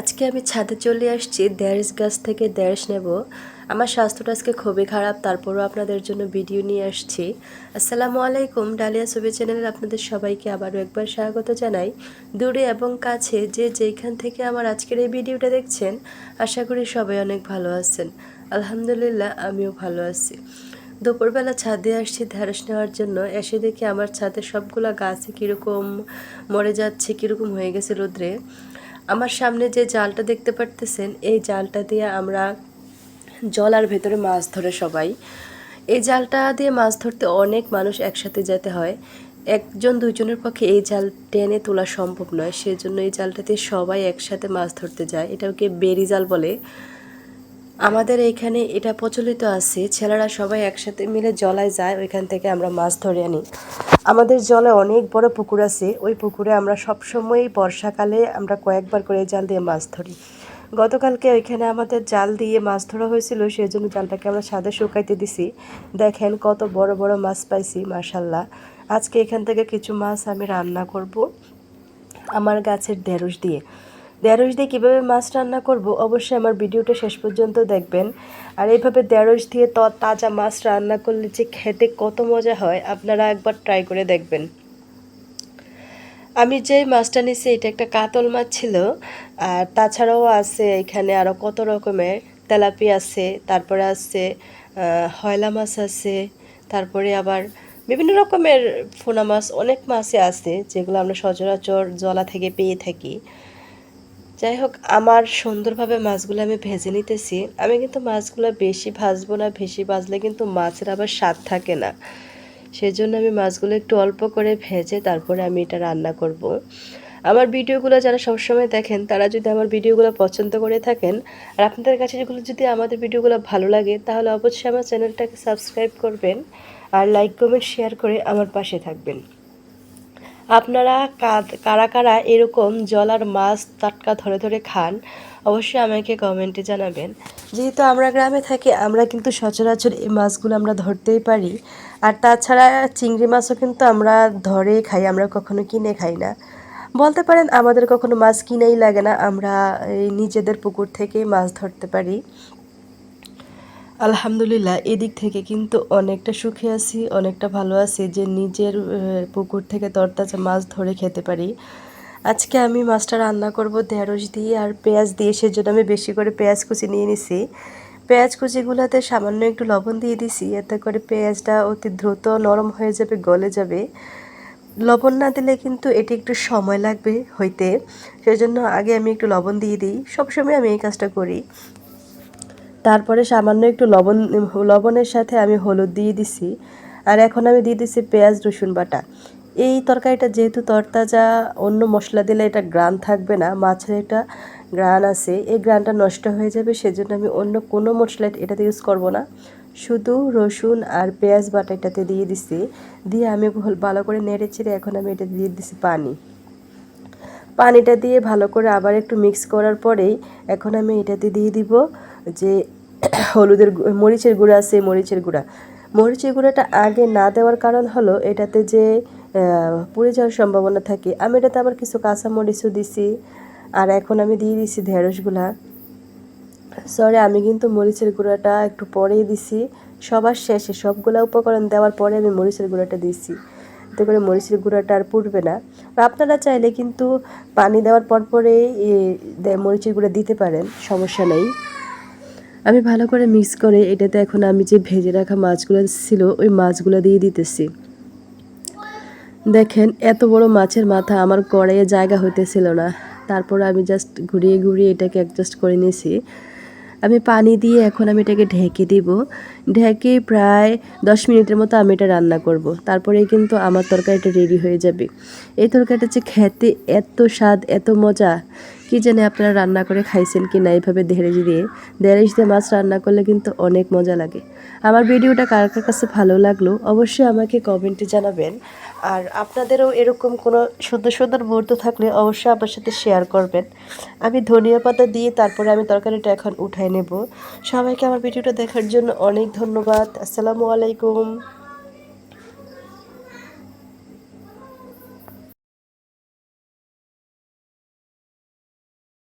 আজকে আমি ছাদে চলে আসছি দেড়স গাছ থেকে দেড়স নেব। আমার স্বাস্থ্যটা আজকে খুবই খারাপ, তারপরও আপনাদের জন্য ভিডিও নিয়ে আসছি। আসসালামু আলাইকুম, ডালিয়া ছবি চ্যানেলের আপনাদের সবাইকে আবারও একবার স্বাগত জানাই। দূরে এবং কাছে যে যেইখান থেকে আমার আজকের এই ভিডিওটা দেখছেন, আশা করি সবাই অনেক ভালো আছেন। আলহামদুলিল্লাহ, আমিও ভালো আছি। দুপুরবেলা ছাদে আসছি ঢ্যাঁড়স নেওয়ার জন্য, এসে দেখি আমার ছাদে সবগুলা গাছে কীরকম মরে যাচ্ছে, কীরকম হয়ে গেছে রোদ্রে। আমার সামনে যে জালটা দেখতে পারতেছেন, এই জালটা দিয়ে আমরা জলার ভেতরে মাছ ধরে সবাই। এই জালটা দিয়ে মাছ ধরতে অনেক মানুষ একসাথে যেতে হয়। একজন, দুইজনের পক্ষে এই জাল টেনে তোলা সম্ভব নয়। সেজন্য এই জালটাতে সবাই একসাথে মাছ ধরতে যায়। এটাকে বেরি জাল বলে। আমাদের এইখানে এটা প্রচলিত আছে। ছেলেরা সবাই একসাথে মিলে জলায় যায়, ওইখান থেকে আমরা মাছ ধরে আনি। আমাদের জলে অনেক বড় পুকুর আছে। ওই পুকুরে আমরা সবসময়ই বর্ষাকালে আমরা কয়েকবার করে জাল দিয়ে মাছ ধরি। গতকালকে ওইখানে আমাদের জাল দিয়ে মাছ ধরা হয়েছিল সেই জন্য জালটাকে আমরা সাদে শুকাইতে দিছি। দেখেন কত বড় বড় মাছ পাইছি, মাশাল্লাহ। আজকে এখান থেকে কিছু মাছ আমি রান্না করব। আমার গাছের ঢেঁড়স দিয়ে। ঢেঁড়স দিয়ে কীভাবে মাছ রান্না করব, অবশ্যই আমার ভিডিওটা শেষ পর্যন্ত দেখবেন। আর এইভাবে ঢেঁড়স দিয়ে ত তাজা মাছ রান্না করলে যে খেতে কত মজা হয়, আপনারা একবার ট্রাই করে দেখবেন। আমি যে মাছটা নিয়েছি এটা একটা কাতল মাছ ছিল। আর তাছাড়াও আছে এখানে আরও কত রকমের তেলাপি আছে, তারপরে আছে হয়লা মাছ আছে, তারপরে আবার বিভিন্ন রকমের ফোনা মাছ, অনেক মাছই আছে যেগুলো আমরা সচরাচর জলা থেকে পেয়ে থাকি। যাই হোক আমার সুন্দরভাবে মাছগুলো আমি ভেজে নিতেছি। আমি কিন্তু মাছগুলো বেশি ভাজবো না, বেশি ভাজলে কিন্তু মাছের আবার স্বাদ থাকে না। সেজন্য আমি মাছগুলো একটু অল্প করে ভেজে তারপরে আমি এটা রান্না করব। আমার ভিডিওগুলো যারা সবসময় দেখেন, তারা যদি আমার ভিডিওগুলো পছন্দ করে থাকেন, আর আপনাদের কাছে যেগুলো যদি আমাদের ভিডিওগুলো ভালো লাগে, তাহলে অবশ্যই আমার চ্যানেলটাকে সাবস্ক্রাইব করবেন আর লাইক, কমেন্ট, শেয়ার করে আমার পাশে থাকবেন। আপনারা কারা কারা এরকম জলার মাছ টাটকা ধরে ধরে খান, অবশ্যই আমাকে কমেন্টে জানাবেন। যেহেতু আমরা গ্রামে থাকি, আমরা কিন্তু সচরাচর এই মাছগুলো আমরা ধরতেই পারি। আর তাছাড়া চিংড়ি মাছও কিন্তু আমরা ধরে খাই, আমরা কখনো কিনে খাই না। বলতে পারেন, আমাদের কখনো মাছ কিনেই লাগে না, আমরা এই নিজেদের পুকুর থেকেই মাছ ধরতে পারি। আলহামদুলিল্লাহ, এদিক থেকে কিন্তু অনেকটা সুখে আছি, অনেকটা ভালো আছি যে নিজের পুকুর থেকে তরতাজা মাছ ধরে খেতে পারি। আজকে আমি মাছটা রান্না করব ঢেঁড়স দিয়ে আর পেঁয়াজ দিয়ে, সেজন্য আমি বেশি করে পেঁয়াজ কুচি নিয়ে নিছি। পেঁয়াজ কুচিগুলোতে সামান্য একটু লবণ দিয়ে দিছি, এতে করে পেঁয়াজটা অতি দ্রুত নরম হয়ে যাবে, গলে যাবে। লবণ না দিলে কিন্তু এটি একটু সময় লাগবে হইতে, সেজন্য আগে আমি একটু লবণ দিয়ে দিই। সবসময় আমি এই কাজটা করি। তারপরে সামান্য একটু লবণ, লবণের সাথে আমি হলুদ দিয়ে দিছি। আর এখন আমি দিয়ে দিছি পেঁয়াজ, রসুন বাটা। এই তরকারিটা যেহেতু তরতাজা, অন্য মশলা দিলে এটা গ্রান থাকবে না, মাছের একটা গ্রান আছে। এই গ্রানটা নষ্ট হয়ে যাবে, সেজন্য আমি অন্য কোনো মশলা এটাতে ইউজ করব না। শুধু রসুন আর পেঁয়াজ বাটা এটাতে দিয়ে দিছি। দিয়ে আমি ভালো করে নেড়ে চেড়ে এখন আমি এটা দিয়ে দিছি পানি। পানিটা দিয়ে ভালো করে আবার একটু মিক্স করার পরেই এখন আমি এটাতে দিয়ে দিব যে হলুদের মরিচের গুঁড়া আছে, মরিচের গুঁড়া। মরিচের গুঁড়াটা আগে না দেওয়ার কারণ হলো এটাতে যে পুড়ে যাওয়ার সম্ভাবনা থাকে। আমি এটাতে আবার কিছু কাঁচা মরিচও দিছি, আর এখন আমি দিয়ে দিছি ঢেঁড়সগুলা। সরি আমি কিন্তু মরিচের গুঁড়াটা একটু পরেই দিছি। সবার শেষে সবগুলা উপকরণ দেওয়ার পরে আমি মরিচের গুঁড়াটা দিছি। এতে করে মরিচের গুঁড়াটা আর পুড়বে না। আপনারা চাইলে কিন্তু পানি দেওয়ার পর পরে মরিচের গুঁড়া দিতে পারেন, সমস্যা নেই। আমি ভালো করে মিক্স করে এটাতে এখন আমি যে ভেজে রাখা মাছগুলো ছিল, ওই মাছগুলো দিয়ে দিতেছি। দেখেন, এত বড় মাছের মাথা, আমার কড়াইয়ে জায়গা হইতেছিল না। তারপর আমি জাস্ট ঘুরিয়ে ঘুরিয়ে এটাকে অ্যাডজাস্ট করে নিয়েছি। আমি পানি দিয়ে এখন আমি এটাকে ঢেকে দিব। ঢেকে প্রায় দশ মিনিটের মতো আমি এটা রান্না করব। তারপরে কিন্তু আমার তরকারিটা রেডি হয়ে যাবে। এই তরকারিটা যে খেতে এত স্বাদ, এত মজা কি জানে আপনারা রান্না করে খাইছেন কি না, এইভাবে দেহেরেজ দিয়ে দেহেরেজ দিয়ে মাছ রান্না করলে কিন্তু অনেক মজা লাগে। আমার ভিডিওটা কার কার কাছে ভালো লাগল অবশ্যই আমাকে কমেন্টে জানাবেন। আর আপনাদেরও এরকম কোনো সুন্দর সুন্দর মুহূর্ত থাকলে অবশ্যই আমার সাথে শেয়ার করবেন। আমি ধনিয়া পাতা দিয়ে তারপরে আমি তরকারিটা এখন উঠাই নেব। সবাইকে আমার ভিডিওটা দেখার জন্য অনেক ধন্যবাদ। আসসালামু আলাইকুম।